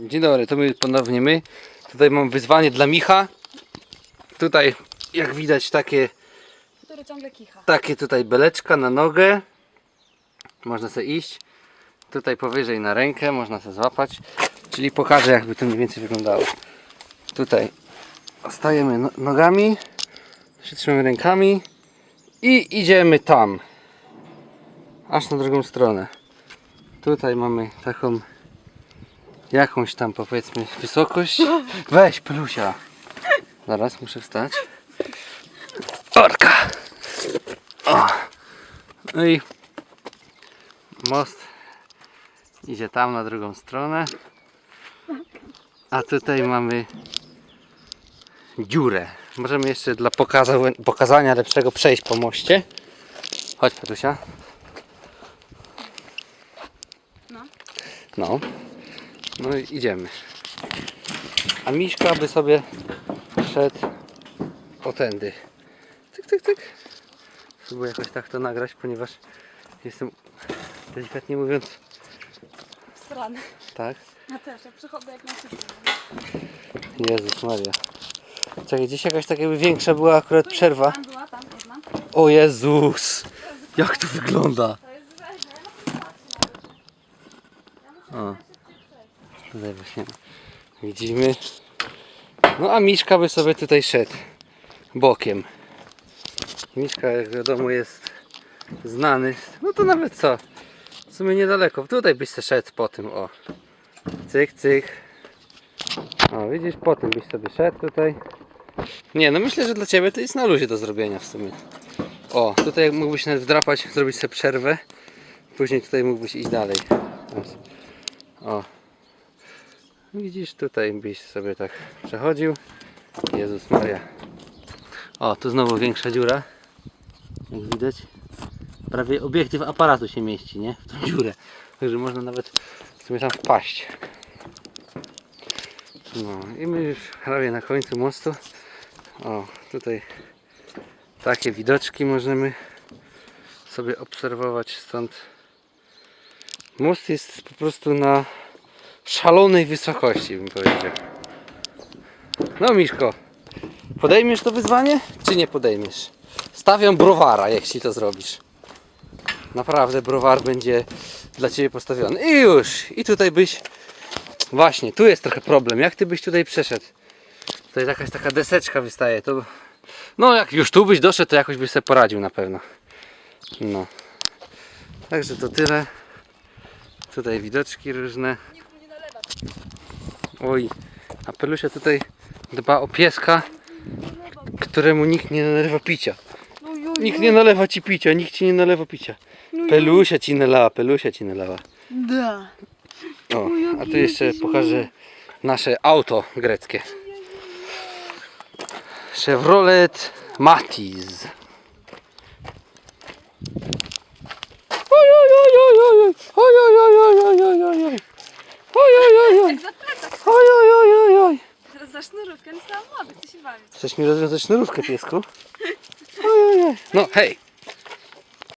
Dzień dobry, to my ponownie my. Tutaj mam wyzwanie dla Micha. Tutaj, jak widać, takie, Który ciągle kicha. takie tutaj beleczka na nogę. Można sobie iść. Tutaj powyżej na rękę można sobie złapać. Czyli pokażę, jakby to mniej więcej wyglądało. Tutaj stajemy no- nogami, przytrzymamy rękami i idziemy tam. Aż na drugą stronę. Tutaj mamy taką jakąś tam powiedzmy wysokość. Weź pelusia. Zaraz muszę wstać. Orka. O. No i most idzie tam na drugą stronę. A tutaj mamy dziurę. Możemy jeszcze dla pokaza- pokazania lepszego przejść po moście. Chodź Petusia. No. No. No i idziemy. A Miśka by sobie szedł o tędy. Cyk, cyk, cyk. Spróbuję jakoś tak to nagrać, ponieważ jestem delikatnie mówiąc Srany. tak. Ja też, ja przychodzę jak na szybko. Jezus Maria. Czekaj, gdzieś jakaś taka jakby większa była akurat przerwa. Tam była, tam jedna. O Jezus! Jak to wygląda? To jest. O. Tutaj właśnie widzimy. No a Miszka by sobie tutaj szedł bokiem. Miszka jak wiadomo jest znany. No to nawet co? W sumie niedaleko. Tutaj byś se szedł po tym o. Cyk, cyk. O widzisz, po tym byś sobie szedł tutaj. Nie, no myślę, że dla Ciebie to jest na luzie do zrobienia w sumie. O, tutaj mógłbyś nawet wdrapać, zrobić sobie przerwę. Później tutaj mógłbyś iść dalej. O. Widzisz, tutaj byś sobie tak przechodził. Jezus Maria. O, tu znowu większa dziura. Jak widać. Prawie obiektyw aparatu się mieści, nie? W tą dziurę. Także można nawet w sumie tam wpaść. No i my już prawie na końcu mostu. O, tutaj takie widoczki możemy sobie obserwować stąd. Most jest po prostu na szalonej wysokości, bym powiedział. No, Miszko, podejmiesz to wyzwanie, czy nie podejmiesz? Stawiam browara, jeśli to zrobisz. Naprawdę, browar będzie dla Ciebie postawiony. I już! I tutaj byś... Właśnie, tu jest trochę problem. Jak Ty byś tutaj przeszedł? Tutaj jakaś taka deseczka wystaje. To... No, jak już tu byś doszedł, to jakoś byś sobie poradził na pewno. No. Także to tyle. Tutaj widoczki różne. Nikt mu nie nalewa. Oj, a Pelusia tutaj dba o pieska, któremu nikt nie nalewa picia. Nikt nie nalewa ci picia, nikt ci nie nalewa picia. Pelusia ci nalała, Pelusia ci nalała. Da. O, a tu jeszcze pokażę nasze auto greckie. Chevrolet Matiz. Sznurówkę, no młody, chcę się bawić. Chcesz mi rozwiązać sznurówkę, piesku? Oj, oj, oj. No hej,